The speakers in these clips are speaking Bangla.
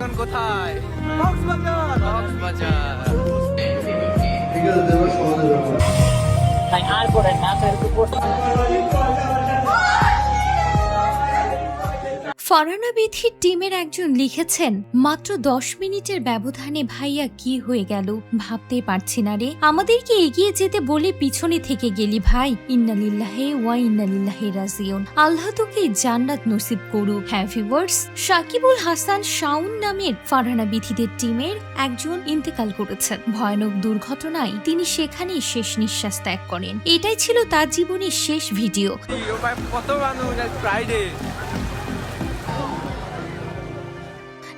এখন কোথায়? কক্সবাজার। তাই আর করে না ফারানা বিথির টিমের একজন লিখেছেন মাত্র দশ মিনিটের ব্যবধানে ভাইয়া কি হয়ে গেল ভাবতে পারছি না রে আমাদেরকে এগিয়ে যেতে বলে পিছনে থেকে গেলি ভাই ইন্নালিল্লাহে ওয়া ইন্নালিল্লাহে রাজিউন আল্লাহ তোকে জান্নাত নসিব করুক হ্যাঁ ভিউয়ার্স সাকিবুল হাসান শাউন নামের ফারহানা বিথিদের টিমের একজন ইন্তেকাল করেছেন ভয়ানক দুর্ঘটনায় তিনি সেখানেই শেষ নিঃশ্বাস ত্যাগ করেন এটাই ছিল তার জীবনের শেষ ভিডিও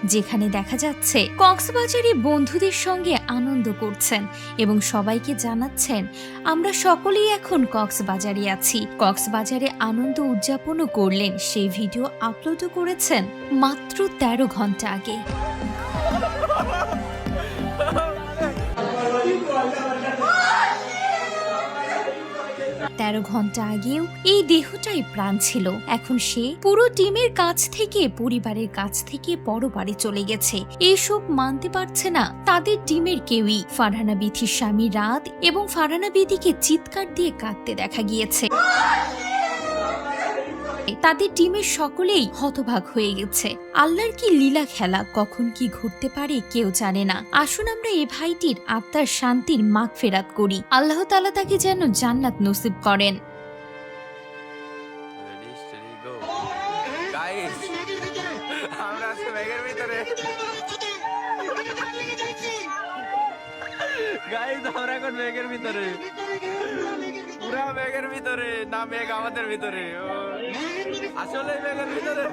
যেখানে দেখা যাচ্ছে কক্সবাজারে বন্ধুদের সঙ্গে আনন্দ করছেন এবং সবাইকে জানাচ্ছেন, আমরা সকলেই এখন কক্সবাজারে আছি। কক্সবাজারে আনন্দ উদযাপনও করলেন, সেই ভিডিও আপলোডও করেছেন মাত্র তেরো ঘণ্টা আগে। তেরো ঘণ্টা আগেও এই দেহটাই প্রাণ ছিল। এখন সে পুরো টিমের কাছ থেকে, পরিবারের কাছ থেকে পরবারে চলে গেছে। এইসব মানতে পারছে না তাদের টিমের কেউই। ফারহানা বিথির স্বামী রাত এবং ফারহানা বিথিকে চিৎকার দিয়ে কাঁদতে দেখা গিয়েছে। তাদের টিমের সকলেই হতভাগ হয়ে গেছে। আল্লাহর কি লীলা খেলা, কখন কি ঘটতে পারে কেউ জানে না। আসুন আমরা এ ভাইটির আত্মার শান্তির মাগ ফেরাত করি। আল্লাহ তালা তাকে যেন জান্নাত নসিব করেন। আমরা আজকে আমরা এখন ব্যাগের ভিতরে। পুরা ব্যাগের ভিতরে না ব্যাগ আমাদের ভিতরে। আসলে ব্যাগের ভিতরে।